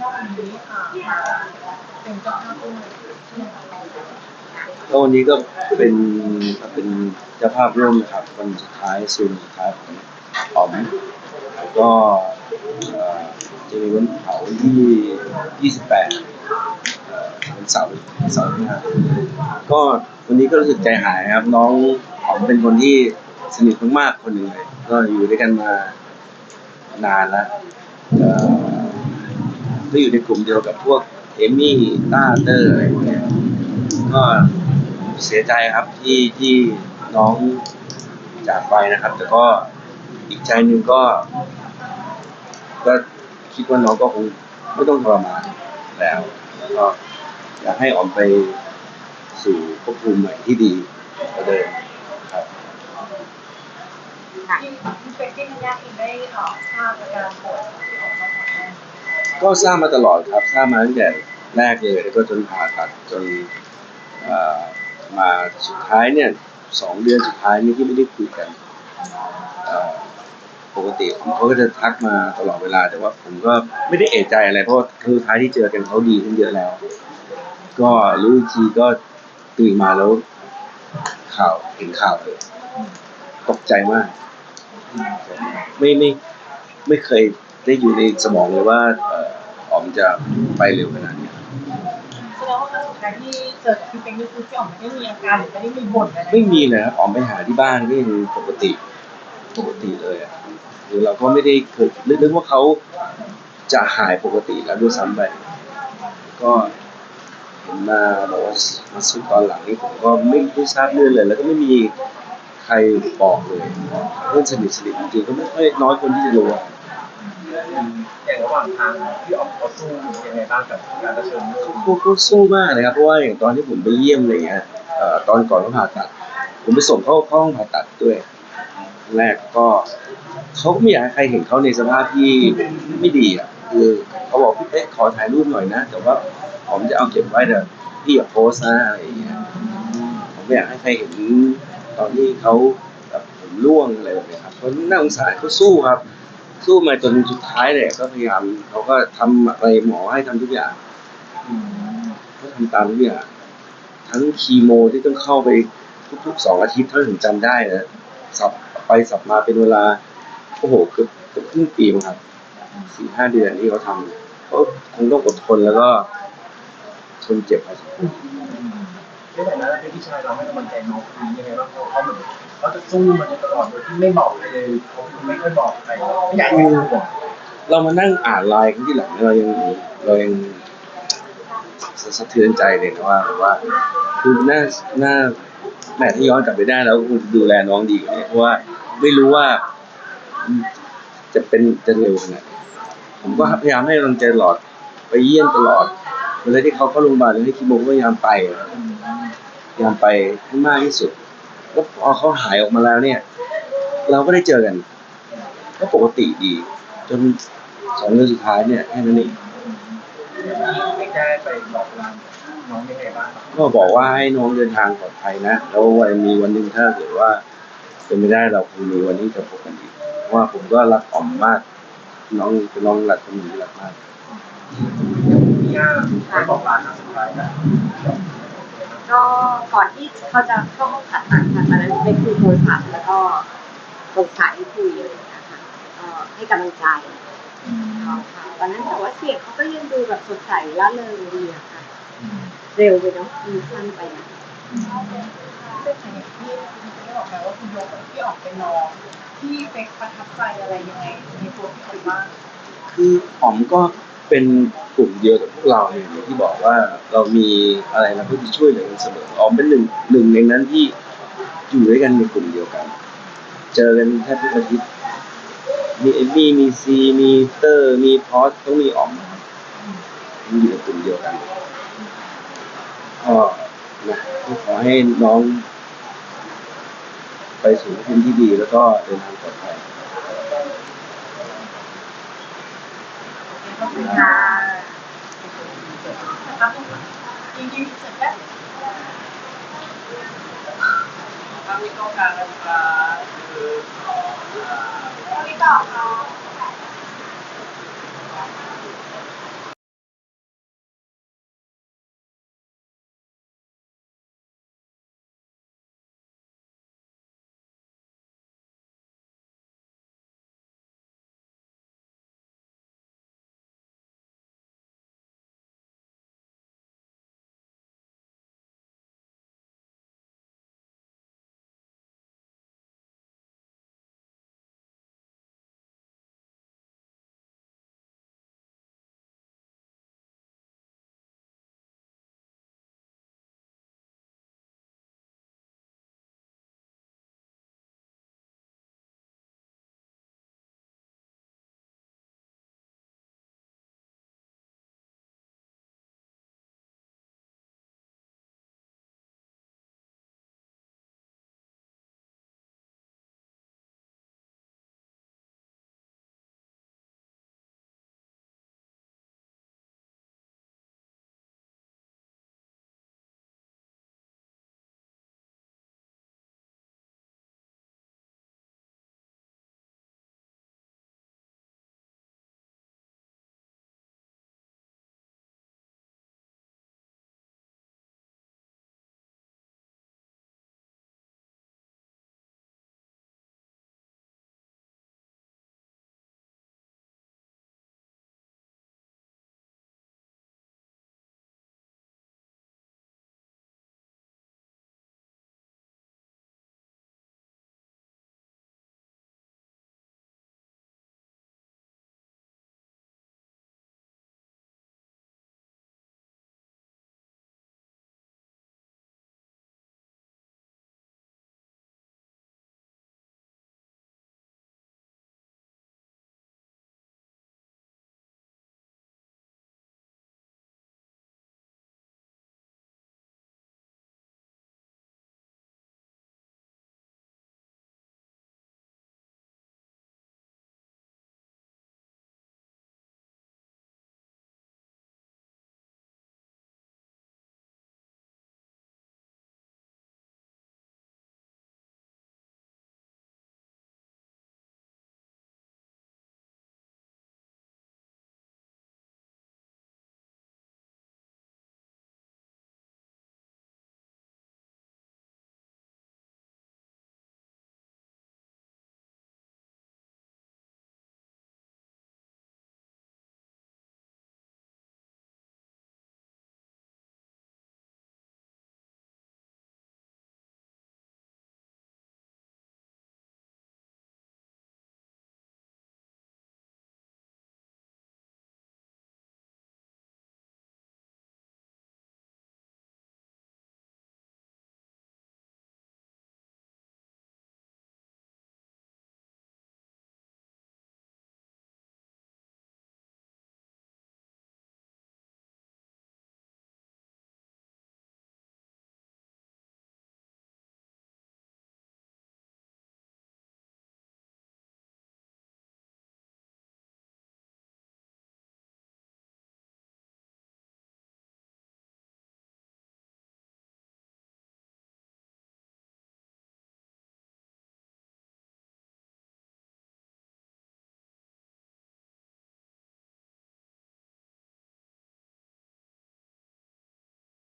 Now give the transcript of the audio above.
ว่าวันนี้อ่ามาเป็นเจ้าภาพด้วมก็วันนี้ก็เป็นเป็นเจ้าภาพร่วมนะครับวันสุดท้ายซูนสุดท้ายของอ๋อมแล้วก็จะมีวันเผาที่28เอ่อวันเสาร์วันเสาร์ที่ห้าก็วันนี้ก็รู้สึกใจหายครับ น้องอ๋อมเป็นคนที่สนิทมากๆคนหนึ่งเลยก็อยู่ด้วยกันมานานแล้ว ก็อยู่ในกลุ่มเดียวกับพวกเอมี่ต้าเตอร์อะไรพวกเนี้ยก็เสียใจครับที่ที่น้องจากไปนะครับ แต่ก็อีกใจหนึ่งก็ ก็คิดว่าน้องก็คงไม่ต้องทรมานแล้วแล้วก็อยากให้ออมไปสู่ภพภูมิใหม่ที่ดีกว่าเดิมครับค่ะ ที่เป็นที่คุณย่าเองได้เอ่อทราบอาการป่วย ก็ทราบมาตลอดครับทราบมาตั้งแต่แรกเลยแล้วก็จนผ่าตัดจนมาสุดท้ายเนี่ยสองเดือนสุดท้ายนี่ที่ไม่ได้คุยกันปกติผมเขาก็จะทักมาตลอดเวลาแต่ว่าผมก็ไม่ได้เอะใจอะไรเพราะคือท้ายที่เจอกันเขาดีขึ้นเยอะแล้ว ก็รู้อีกทีก็ตื่นมาแล้วข่าวเห็นข่าวเลยตกใจมาก ไม่ไม่ไม่เคย ได้อยู่ในสมองเลยว่าเอ่อออมจะไปเร็วขนาดนี้แสดงว่าครั้งสุดท้ายที่เจอกับพี่เป็นก็คือพี่อ๋อมไม่ได้มีอาการหรือไม่ได้มีบ่นอะไรไม่มีเลยครับออมไปหาที่บ้านก็ยังปกติปกติเลยอะหรือเราก็ไม่ได้เคยนึกว่าเขาจะหายปกติแล้วด้วยซ้ำไปก็เห็นมาบอกว่ามาซื้อตอนหลังนี้ผมก็ไม่ได้ทราบเรื่องเลย แล้วก็ไม่มีใครบอกเลยเพื่อนสนิทสนิทจริงๆก็ไม่ค่อยน้อยคนที่จะรู้ อย่างระหว่างทางพี่ออกเขาสู้ยังไงบ้างกับการเผชิญหน้าพวกพวกสู้มากเลยครับเพราะว่าอย่างตอนที่ผมไปเยี่ยมอะไรเงี้ยตอนก่อนเขาผ่าตัด ผมไปส่งเขาเข้าห้องผ่าตัดด้วยแรกก็เขาก็ไม่อยากให้ใครเห็นเขาในสภาพที่ไม่ดีอะคือเขาบอกพี่เป๊กขอถ่ายรูปหน่อยนะ แต่ว่าผมจะเอาเก็บไว้เดี๋ยวพี่อย่าโพสนะอะไรอย่างเงี้ยผมไม่อยากให้ใครเห็นตอนที่เขาแบบผมร่วงอะไรแบบนี้ครับเขาะน่าสงสารเขาสู้ครับ สู้มาจนสุดท้ายเลยก็พยายามเขาก็ทำอะไรหมอให้ทำทุกอย่างก็ทำตามทุกอย่างทั้งคีโมที่ต้องเข้าไปทุกๆสองอาทิตย์เท่าที่ผมจำได้นะสับไปสับมาเป็นเวลาโอ้โหเกือบเกือบครึ่งปีมั้งครับสี่ห้าเดือนที่เขาทำเขาคงต้องอดทนแล้วก็ทนเจ็บพอสมควร ในฐานะเป็นพี่ชายเราให้กำลังใจน้องคนนี้ยังไงบ้างเพราเขาเหมือนเขาจะสู้มันตลอดโดยที่ไม่บอกเลยเขาไม่ค่อยบอกใครไม่อยากให้ใครรู้เรามานั่งอ่านไลน์กันที่หลังเรายังเรายังสะเทือนใจเลยนะว่าว่าคือน่าน่าแหมถ้าย้อนกลับไปได้แล้วคงดูแลน้องดีกว่านี้เพราะว่าไม่รู้ว่า จะเป็นจะเร็วขนาดไหนผมก็พยายามให้กำลังใจตลอดไปเยี่ยมตลอดเวลาที่เขาเข้าโรงพยาบาลหรือให้คีโมก็พยายามไป ยายามไปให้มากที่สุดแล้วพอเขาหายออกมาแล้วเนี่ย เราก็ได้เจอกัน ก็ปกติดี จนสองเดือนสุดท้ายเนี่ยแค่นั้นเองไม่ได้ไปบอกลาน้องยังไงบ้างก็บอกว่าให้น้องเดินทางปลอดภัยนะแล้ววันมีวันหนึ่งถ้าเกิดว่าเป็นไม่ได้เราคงมีวันที่จะพบกันอีกเพราะว่าผมก็รักอ๋อมมาก น้องเป็นน้องรักคนหนึ่งที่รักมากพี่ย่าไม่บอกลาครั้งสุดท้ายนะ ก็ก่อนที่เขาจะเข้าห้องผ่าตัดค่ะตอนนั้นไปคุยโทรศัพท์แล้วก็ตรงสายคุยเลยนะคะก็ให้กำลังใจเขาค่ะ ตอนนั้นแต่ว่าเสียงเขาก็ยังดูแบบสดใสร่าเริงดีอะค่ะ เร็วไปเนาะมีสั้นไปนะเป็นอย่างที่คุณได้บอกไปว่าคุณโยกกับพี่อ๋อมเป็นน้องที่เป็นประทับใจอะไรยังไงในตัวพี่อ๋อมบ้างคืออ๋อมก็ เป็นกลุ่มเดียวกับพวกเราเนี่ยที่บอกว่าเรามีอะไรเราก็จะช่วยเหลือกันเสมออ๋อมเป็นหนึ่งหนึ่งในนั้นที่อยู่ด้วยกันในกลุ่มเดียวกัน เจอกันแทบทุกอาทิตย์มีเอมมี่มีซีมีเตอร์มีพอสต้องมีออมมันอยู่ในกลุ่มเดียวกันก็นะก็ขอให้น้อง ไปสู่ภูมิที่ดีแล้วก็เดินทางปลอดภัย ขอบคุณ ค่ะ ครับจริงๆเสร็จแล้ว ทางนี้ต้องการนะครับคือ ตอนนี้ต่อค่ะ